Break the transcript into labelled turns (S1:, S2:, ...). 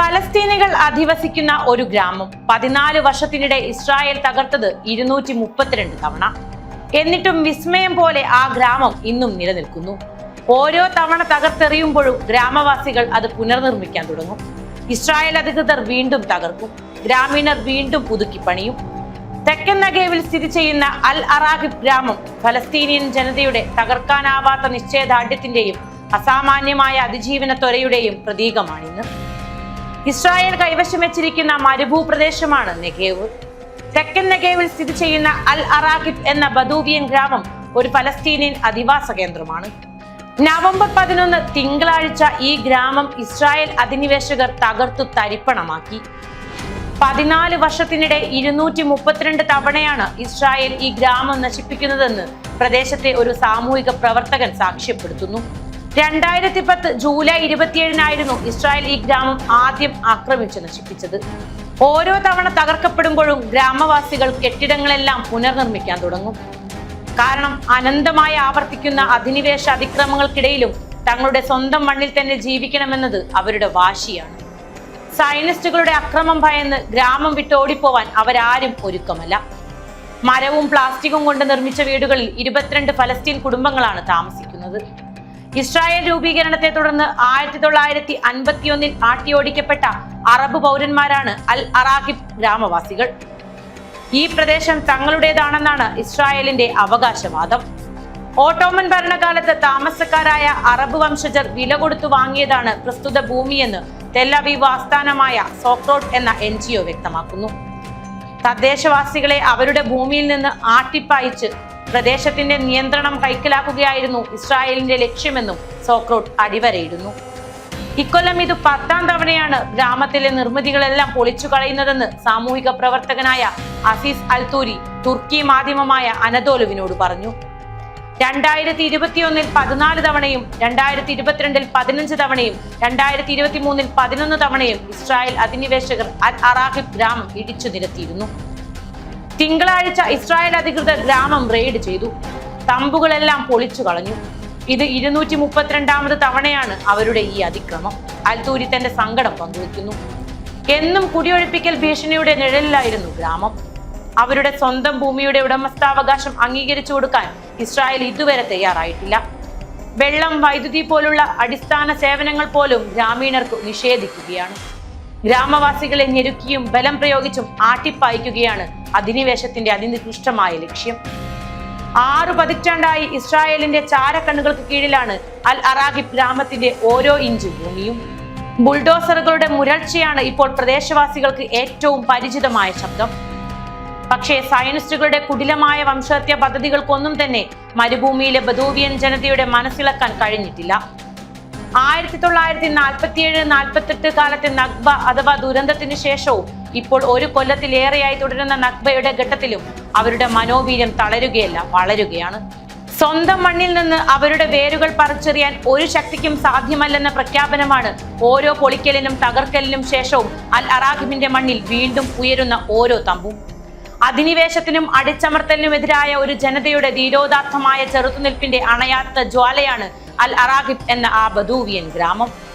S1: ഫലസ്തീനികൾ അധിവസിക്കുന്ന ഒരു ഗ്രാമം പതിനാല് വർഷത്തിനിടെ ഇസ്രായേൽ തകർത്തത് ഇരുന്നൂറ്റി മുപ്പത്തിരണ്ട് തവണ. എന്നിട്ടും വിസ്മയം പോലെ ആ ഗ്രാമം ഇന്നും നിലനിൽക്കുന്നു. ഓരോ തവണ തകർത്തെറിയുമ്പോഴും ഗ്രാമവാസികൾ അത് പുനർനിർമ്മിക്കാൻ തുടങ്ങും. ഇസ്രായേൽ അധികൃതർ വീണ്ടും തകർക്കും. ഗ്രാമീണർ വീണ്ടും പുതുക്കി പണിയും. തെക്കൻ നഗേവിൽ സ്ഥിതി ചെയ്യുന്ന അൽ അറാഖിബ് ഗ്രാമം ഫലസ്തീനിയൻ ജനതയുടെ തകർക്കാനാവാത്ത നിശ്ചയദാർഢ്യത്തിന്റെയും അസാമാന്യമായ അതിജീവന ത്വരയുടെയും പ്രതീകമാണിന്ന്. ഇസ്രായേൽ കൈവശം വെച്ചിരിക്കുന്ന മരുഭൂപ്രദേശമാണ് നെഗേവ്. തെക്കൻ നെഗേവിൽ സ്ഥിതി ചെയ്യുന്ന അൽ അറാഖിബ് എന്ന ബദൂവിയൻ ഗ്രാമം ഒരു പലസ്തീനിയൻ അധിവാസ കേന്ദ്രമാണ്. നവംബർ പതിനൊന്ന് തിങ്കളാഴ്ച ഈ ഗ്രാമം ഇസ്രായേൽ അധിനിവേശകർ തകർത്തു തരിപ്പണമാക്കി. പതിനാല് വർഷത്തിനിടെ ഇരുന്നൂറ്റി മുപ്പത്തിരണ്ട് തവണയാണ് ഇസ്രായേൽ ഈ ഗ്രാമം നശിപ്പിക്കുന്നതെന്ന് പ്രദേശത്തെ ഒരു സാമൂഹിക പ്രവർത്തകൻ സാക്ഷ്യപ്പെടുത്തുന്നു. രണ്ടായിരത്തി പത്ത് ജൂലൈ ഇരുപത്തിയേഴിനായിരുന്നു ഇസ്രായേൽ ഈ ഗ്രാമം ആദ്യം ആക്രമിച്ച് നശിപ്പിച്ചത് ഓരോ തവണ തകർക്കപ്പെടുമ്പോഴും ഗ്രാമവാസികൾ കെട്ടിടങ്ങളെല്ലാം പുനർനിർമ്മിക്കാൻ തുടങ്ങും. കാരണം അനന്തമായി ആവർത്തിക്കുന്ന അധിനിവേശ അതിക്രമങ്ങൾക്കിടയിലും തങ്ങളുടെ സ്വന്തം മണ്ണിൽ തന്നെ ജീവിക്കണമെന്നത് അവരുടെ വാശിയാണ്. സയനിസ്റ്റുകളുടെ അക്രമം ഭയന്ന് ഗ്രാമം വിട്ട് വിട്ടോടിപ്പോവാൻ അവരാരും ഒരുക്കമല്ല. മരവും പ്ലാസ്റ്റിക്കും കൊണ്ട് നിർമ്മിച്ച വീടുകളിൽ ഇരുപത്തിരണ്ട് ഫലസ്തീൻ കുടുംബങ്ങളാണ് താമസിക്കുന്നത്. ഇസ്രായേൽ രൂപീകരണത്തെ തുടർന്ന് ആയിരത്തി തൊള്ളായിരത്തി അൻപത്തിയൊന്നിൽ ആട്ടിയോടിക്കപ്പെട്ട അറബ് പൗരന്മാരാണ് അൽ അറാഖിബ് ഗ്രാമവാസികൾ. ഈ പ്രദേശം തങ്ങളുടേതാണെന്നാണ് ഇസ്രായേലിന്റെ അവകാശവാദം. ഓട്ടോമൻ ഭരണകാലത്ത് താമസക്കാരായ അറബ് വംശജർ വില കൊടുത്തു വാങ്ങിയതാണ് പ്രസ്തുത ഭൂമിയെന്ന് തെല്ലവീവ് ആസ്ഥാനമായ സോക്രോട്ട് എന്ന എൻ ജി ഒ വ്യക്തമാക്കുന്നു. തദ്ദേശവാസികളെ അവരുടെ ഭൂമിയിൽ നിന്ന് ആട്ടിപ്പായിച്ച് പ്രദേശത്തിന്റെ നിയന്ത്രണം കൈക്കലാക്കുകയായിരുന്നു ഇസ്രായേലിന്റെ ലക്ഷ്യമെന്നും സോക്രോട്ട് അടിവരയിടുന്നു. ഇക്കൊല്ലം ഇത് പത്താം തവണയാണ് ഗ്രാമത്തിലെ നിർമ്മിതികളെല്ലാം പൊളിച്ചു കളയുന്നതെന്ന് സാമൂഹിക പ്രവർത്തകനായ അസീസ് അൽത്തൂരി തുർക്കി മാധ്യമമായ അനദോലുവിനോട് പറഞ്ഞു. രണ്ടായിരത്തി ഇരുപത്തിയൊന്നിൽ പതിനാല് തവണയും രണ്ടായിരത്തി ഇരുപത്തിരണ്ടിൽ പതിനഞ്ച് തവണയും രണ്ടായിരത്തി ഇരുപത്തി മൂന്നിൽ പതിനൊന്ന് തവണയും ഇസ്രായേൽ അധിനിവേശകർ അൽ അറാഹിബ് ഗ്രാമം ഇടിച്ചു നിരത്തിയിരുന്നു. തിങ്കളാഴ്ച ഇസ്രായേൽ അധികൃതർ ഗ്രാമം റെയ്ഡ് ചെയ്തു. തമ്പുകളെല്ലാം പൊളിച്ചു കളഞ്ഞു. ഇത് ഇരുന്നൂറ്റി മുപ്പത്തിരണ്ടാമത് തവണയാണ് അവരുടെ ഈ അതിക്രമം. അൽത്തൂരി തന്റെ സങ്കടം പങ്കുവയ്ക്കുന്നു എന്നും കുടിയൊഴിപ്പിക്കൽ ഭീഷണിയുടെ നിഴലിലായിരുന്നു ഗ്രാമം. അവരുടെ സ്വന്തം ഭൂമിയുടെ ഉടമസ്ഥാവകാശം അംഗീകരിച്ചു കൊടുക്കാൻ ഇസ്രായേൽ ഇതുവരെ തയ്യാറായിട്ടില്ല. വെള്ളം വൈദ്യുതി പോലുള്ള അടിസ്ഥാന സേവനങ്ങൾ പോലും ഗ്രാമീണർക്ക് നിഷേധിക്കുകയാണ്. ഗ്രാമവാസികളെ ഞെരുക്കിയും ബലം പ്രയോഗിച്ചും ആട്ടിപ്പായിക്കുകയാണ് അധിനിവേശത്തിന്റെ അതിനികൃഷ്ടമായ ലക്ഷ്യം. ആറു പതിറ്റാണ്ടായി ഇസ്രായേലിന്റെ ചാരക്കണ്ണുകൾക്ക് കീഴിലാണ് അൽ അറാഖിബ് ഗ്രാമത്തിന്റെ ഓരോ ഇഞ്ച് ഭൂമിയും. ബുൾഡോസറുകളുടെ മുരൾച്ചയാണ് ഇപ്പോൾ പ്രദേശവാസികൾക്ക് ഏറ്റവും പരിചിതമായ ശബ്ദം. പക്ഷേ സയനിസ്റ്റുകളുടെ കുടിലമായ വംശഹത്യ പദ്ധതികൾക്കൊന്നും തന്നെ മരുഭൂമിയിലെ ബദൂവിയൻ ജനതയുടെ മനസ്സിളക്കാൻ കഴിഞ്ഞിട്ടില്ല. ആയിരത്തി തൊള്ളായിരത്തി നാൽപ്പത്തിയേഴ് നാൽപ്പത്തെട്ട് കാലത്തെ നഗ്ബ അഥവാ ദുരന്തത്തിന് ശേഷവും ഇപ്പോൾ ഒരു കൊല്ലത്തിലേറെയായി തുടരുന്ന നഖ്ബയുടെ ഘട്ടത്തിലും അവരുടെ മനോവീര്യം തളരുകയല്ല വളരുകയാണ്. സ്വന്തം മണ്ണിൽ നിന്ന് അവരുടെ വേരുകൾ പറിച്ചെറിയാൻ ഒരു ശക്തിക്കും സാധ്യമല്ലെന്ന പ്രഖ്യാപനമാണ് ഓരോ പൊളിക്കലിനും തകർക്കലിനും ശേഷവും അൽ അറാഖിമിന്റെ മണ്ണിൽ വീണ്ടും ഉയരുന്ന ഓരോ തമ്പും. അധിനിവേശത്തിനും അടിച്ചമർത്തലിനുമെതിരായ ഒരു ജനതയുടെ ധീരോദാത്തമായ ചെറുത്തുനിൽപ്പിന്റെ അണയാത്ത ജ്വാലയാണ് അൽ അറാഖിബ് എന്ന ആ ബദൂവിയൻ ഗ്രാമം.